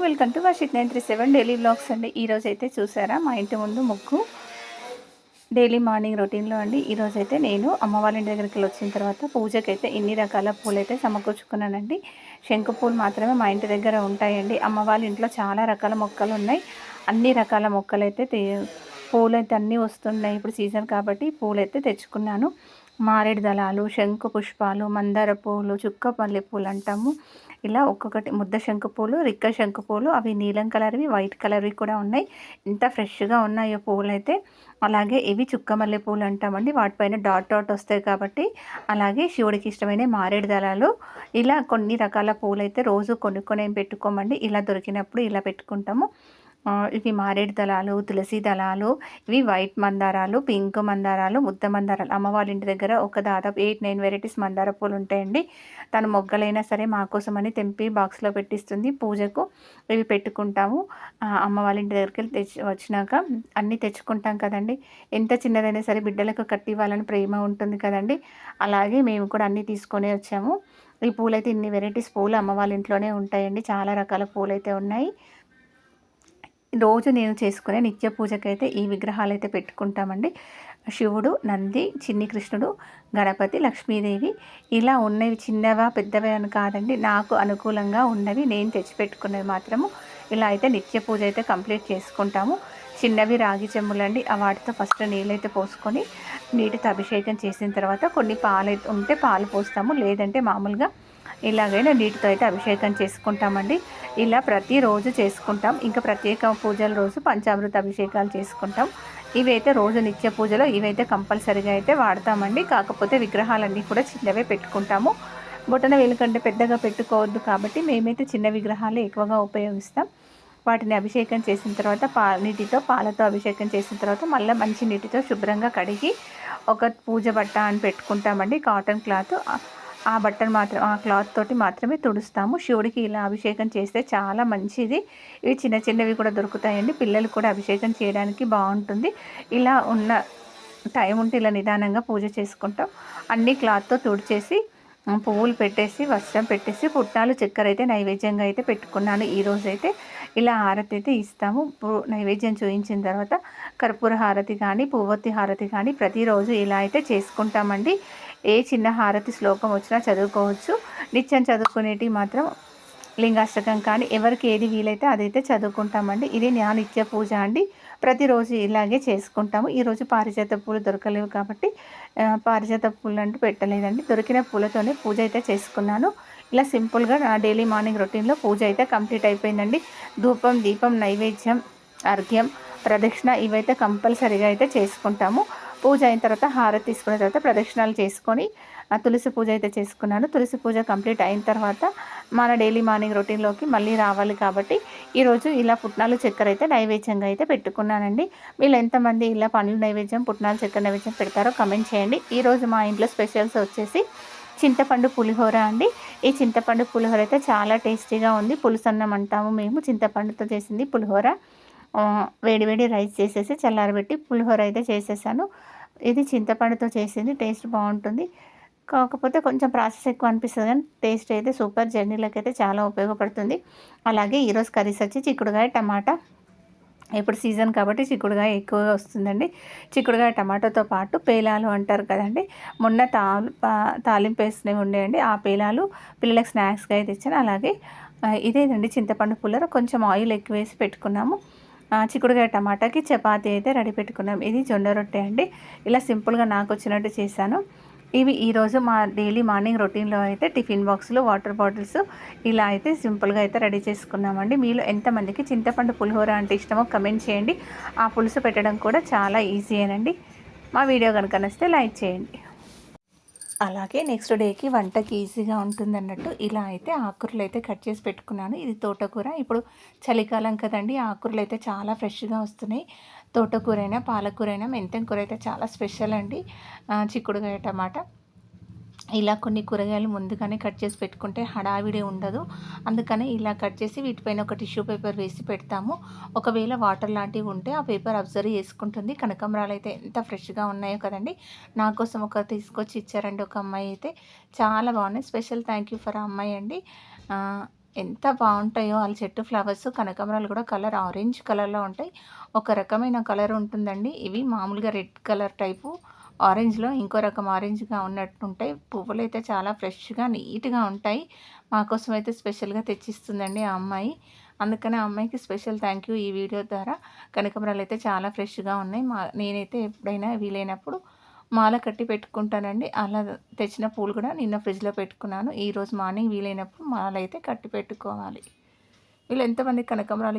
Morning welcome to Varshik nine three seven daily blogs అండి. ఈరోజు అయితే చూసారా? మా ఇంటి ముందు ముగ్గు. డైలీ మార్నింగ్ రొటీన్లో అండి. ఈరోజు అయితే నేను అమ్మ వాళ్ళ ఇంటి దగ్గరికి వచ్చిన తర్వాత పూజకైతే ఇన్ని రకాల పూలు అయితే సమకూర్చుకున్నానండి. శంకు పూలు మాత్రమే మా ఇంటి దగ్గర ఉంటాయండి. అమ్మ వాళ్ళ ఇంట్లో చాలా రకాల మొక్కలు ఉన్నాయి. అన్ని రకాల మొక్కలు అయితే పూలు అయితే అన్నీ వస్తున్నాయి. ఇప్పుడు సీజన్ కాబట్టి పూలు అయితే తెచ్చుకున్నాను. మారేడు దళాలు శంకు పుష్పాలు మందార పూలు చుక్కపల్లి పూలు అంటాము. ఇలా ఒక్కొక్కటి ముద్ద శంకు పూలు రిక్క శంకు పూలు అవి నీలం కలర్వి వైట్ కలర్వి కూడా ఉన్నాయి. ఎంత ఫ్రెష్గా ఉన్నాయో పూలు అయితే అలాగే ఇవి చుక్కమల్లె పూలు అంటామండి. వాటిపైన డాట్ డాట్ వస్తాయి కాబట్టి అలాగే శివుడికి ఇష్టమైన మారేడు దళాలు. ఇలా కొన్ని రకాల పూలు అయితే రోజు కొనుక్కొని పెట్టుకోమండి. ఇలా దొరికినప్పుడు ఇలా పెట్టుకుంటాము. ఇవి మారేడు దళాలు తులసి దళాలు ఇవి వైట్ మందారాలు పింక్ మందారాలు ముద్ద మందారాలు. అమ్మవారి ఇంటి దగ్గర ఒక దాదాపు ఎయిట్ నైన్ వెరైటీస్ మందార పూలు ఉంటాయండి. తను మొగ్గలైనా సరే మా అని తెంపి బాక్స్లో పెట్టిస్తుంది. పూజకు ఇవి పెట్టుకుంటాము. అమ్మ వాళ్ళ ఇంటి దగ్గరికి తెచ్చి వచ్చినాక అన్నీ తెచ్చుకుంటాం కదండి. ఎంత చిన్నదైనా సరే బిడ్డలకు కట్టి ఇవ్వాలని ప్రేమ ఉంటుంది కదండి. అలాగే మేము కూడా అన్నీ తీసుకొని వచ్చాము. ఈ పూలైతే ఇన్ని వెరైటీస్ పూలు అమ్మ వాళ్ళ ఇంట్లోనే ఉంటాయండి. చాలా రకాల పూలైతే ఉన్నాయి. రోజు నేను చేసుకునే నిత్య పూజకైతే ఈ విగ్రహాలు అయితే పెట్టుకుంటామండి. శివుడు నంది చిన్ని కృష్ణుడు గణపతి లక్ష్మీదేవి ఇలా ఉన్నవి చిన్నవా పెద్దవి అని కాదండి. నాకు అనుకూలంగా ఉన్నవి నేను తెచ్చిపెట్టుకున్నవి మాత్రము. ఇలా అయితే నిత్య పూజ అయితే కంప్లీట్ చేసుకుంటాము. చిన్నవి రాగి చెమ్ములండి ఆ వాటితో ఫస్ట్ నీళ్ళైతే పోసుకొని నీటితో అభిషేకం చేసిన తర్వాత కొన్ని పాలు ఉంటే పాలు పోస్తాము. లేదంటే మామూలుగా ఇలాగైనా నీటితో అయితే అభిషేకం చేసుకుంటామండి. ఇలా ప్రతిరోజు చేసుకుంటాం. ఇంకా ప్రత్యేక పూజల రోజు పంచామృత అభిషేకాలు చేసుకుంటాం. ఇవైతే రోజు నిత్య పూజలో ఇవైతే కంపల్సరీగా అయితే వాడతామండి. కాకపోతే విగ్రహాలన్నీ కూడా చిన్నవే పెట్టుకుంటాము. బొటన వేలుకంటే పెద్దగా పెట్టుకోవద్దు కాబట్టి మేమైతే చిన్న విగ్రహాలే ఎక్కువగా ఉపయోగిస్తాం. వాటిని అభిషేకం చేసిన తర్వాత పా నీటితో పాలతో అభిషేకం చేసిన తర్వాత మళ్ళీ మంచి నీటితో శుభ్రంగా కడిగి ఒక పూజ బట్ట అని పెట్టుకుంటామండి. Cotton cloth. ఆ బట్టను మాత్రం ఆ క్లాత్ తోటి మాత్రమే తుడుస్తాము. శివుడికి ఇలా అభిషేకం చేస్తే చాలా మంచిది. ఇవి చిన్న చిన్నవి కూడా దొరుకుతాయండి. పిల్లలు కూడా అభిషేకం చేయడానికి బాగుంటుంది. ఇలా ఉన్న టైం ఉంటే ఇలా నిదానంగా పూజ చేసుకుంటాం. అన్ని క్లాత్తో తుడిచేసి పువ్వులు పెట్టేసి వస్త్రం పెట్టేసి పుట్టాలు చక్కెర అయితే నైవేద్యంగా అయితే పెట్టుకున్నాను. ఈరోజు అయితే ఇలా హారతి అయితే ఇస్తాము. నైవేద్యం చూపించిన తర్వాత కర్పూర హారతి కానీ పువ్వొత్తి హారతి కానీ ప్రతిరోజు ఇలా అయితే చేసుకుంటామండి. ఏ చిన్న హారతి శ్లోకం వచ్చినా చదువుకోవచ్చు. నిత్యం చదువుకునేటి మాత్రం లింగాష్టకం కానీ ఎవరికి ఏది వీలైతే అదైతే చదువుకుంటామండి. ఇది నా నిత్య పూజ అండి. ప్రతిరోజు ఇలాగే చేసుకుంటాము. ఈరోజు పారిజాత పూలు దొరకలేవు కాబట్టి పారిజాత పూలు అంటూ పెట్టలేదండి. దొరికిన పూలతోనే పూజ అయితే చేసుకున్నాను. ఇలా సింపుల్గా నా డైలీ మార్నింగ్ రొటీన్లో పూజ అయితే కంప్లీట్ అయిపోయిందండి. ధూపం దీపం నైవేద్యం అర్ఘ్యం ప్రదక్షిణ ఇవైతే కంపల్సరీగా అయితే చేసుకుంటాము. పూజ అయిన తర్వాత హారతి తీసుకున్న తర్వాత ప్రదక్షిణాలు చేసుకొని తులసి పూజ అయితే చేసుకున్నాను. తులసి పూజ కంప్లీట్ అయిన తర్వాత మన డైలీ మార్నింగ్ రొటీన్లోకి మళ్ళీ రావాలి కాబట్టి ఈరోజు ఇలా పుట్నాలు చక్కెర అయితే నైవేద్యంగా అయితే పెట్టుకున్నానండి. వీళ్ళు ఎంతమంది ఇలా పండ్లు నైవేద్యం పుట్నాలు చక్కెర నైవేద్యం పెడతారో కమెంట్ చేయండి. ఈరోజు మా ఇంట్లో స్పెషల్స్ వచ్చేసి చింతపండు పులిహోర అండి. ఈ చింతపండు పులిహోర అయితే చాలా టేస్టీగా ఉంది. పులుసన్నం అంటాము మేము. చింతపండుతో చేసింది పులిహోర. వేడివేడి రైస్ చేసేసి చల్లారబెట్టి పులిహోర అయితే చేసేసాను. ఇది చింతపండుతో చేసింది టేస్ట్ బాగుంటుంది. కాకపోతే కొంచెం ప్రాసెస్ ఎక్కువ అనిపిస్తుంది కానీ టేస్ట్ అయితే సూపర్ జర్నీలకు అయితే చాలా ఉపయోగపడుతుంది. అలాగే ఈరోజు కర్రీస్ వచ్చి చిక్కుడుగాయ టమాటా. ఇప్పుడు సీజన్ కాబట్టి చిక్కుడుగాయ ఎక్కువగా వస్తుందండి. చిక్కుడుగాయ టమాటోతో పాటు పేలాలు అంటారు కదండి. మొన్న తా తాలింపు వేసినవి ఉండేయండి. ఆ పేలాలు పిల్లలకు స్నాక్స్గా అయితే ఇచ్చాను. అలాగే ఇదేదండి చింతపండు పుల్లర కొంచెం ఆయిల్ ఎక్కువ వేసి పెట్టుకున్నాము. చిక్కుడుకాయ టమాటాకి చపాతీ అయితే రెడీ పెట్టుకున్నాం. ఇది జొన్న రొట్టె అండి. ఇలా సింపుల్గా నాకు వచ్చినట్టు చేశాను. ఇవి ఈరోజు మా డైలీ మార్నింగ్ రొటీన్లో అయితే టిఫిన్ బాక్సులు వాటర్ బాటిల్స్ ఇలా అయితే సింపుల్గా అయితే రెడీ చేసుకున్నామండి. మీలో ఎంతమందికి చింతపండు పులిహోర అంటే ఇష్టమో కమెంట్ చేయండి. ఆ పులుసు పెట్టడం కూడా చాలా ఈజీ అనండి మా వీడియో కనుక నచ్చితే లైక్ చేయండి. అలాగే నెక్స్ట్ డేకి వంటకి ఈజీగా ఉంటుంది అన్నట్టు ఇలా అయితే ఆకుకూరలు అయితే కట్ చేసి పెట్టుకున్నాను. ఇది తోటకూర. ఇప్పుడు చలికాలం కదండి ఆకుకూరలు అయితే చాలా ఫ్రెష్గా వస్తున్నాయి. తోటకూరైనా పాలకూరైనా మెంతం కూర అయితే చాలా స్పెషల్ అండి. చిక్కుడుగాయ టమాటా. ఇలా కొన్ని కూరగాయలు ముందుగానే కట్ చేసి పెట్టుకుంటే హడావిడి ఉండదు. అందుకనే ఇలా కట్ చేసి వీటిపైన ఒక టిష్యూ పేపర్ వేసి పెడతాము. ఒకవేళ వాటర్ లాంటివి ఉంటే ఆ పేపర్ అబ్జర్వ్ చేసుకుంటుంది. కనకంబరాలు అయితే ఎంత ఫ్రెష్గా ఉన్నాయో కదండి. నా కోసం ఒక తీసుకొచ్చి ఇచ్చారండి ఒక అమ్మాయి అయితే. చాలా బాగున్నాయి. స్పెషల్ థ్యాంక్ యూ ఫర్ ఆ అమ్మాయి అండి. ఎంత బాగుంటాయో. వాళ్ళ చెట్టు ఫ్లవర్స్ కనకమరాలు కూడా కలర్ ఆరెంజ్ కలర్లో ఉంటాయి. ఒక రకమైన కలర్ ఉంటుందండి. ఇవి మామూలుగా రెడ్ కలర్ టైపు. ఆరెంజ్లో ఇంకో రకం ఆరెంజ్గా ఉన్నట్టు ఉంటాయి పువ్వులు అయితే చాలా ఫ్రెష్గా నీట్గా ఉంటాయి. మా కోసం అయితే స్పెషల్గా తెచ్చిస్తుందండి ఆ అమ్మాయి. అందుకని ఆ అమ్మాయికి స్పెషల్ థ్యాంక్ యూ ఈ వీడియో ద్వారా. కనకాంబరాలు అయితే చాలా ఫ్రెష్గా ఉన్నాయి. మా నేనైతే ఎప్పుడైనా వీలైనప్పుడు మాల కట్టి పెట్టుకుంటానండి. అలా తెచ్చిన పూలు కూడా నిన్న ఫ్రిడ్జ్లో పెట్టుకున్నాను. ఈరోజు మార్నింగ్ వీలైనప్పుడు మాల అయితే కట్టి పెట్టుకోవాలి. వీళ్ళు ఎంతమంది కనకమరాలు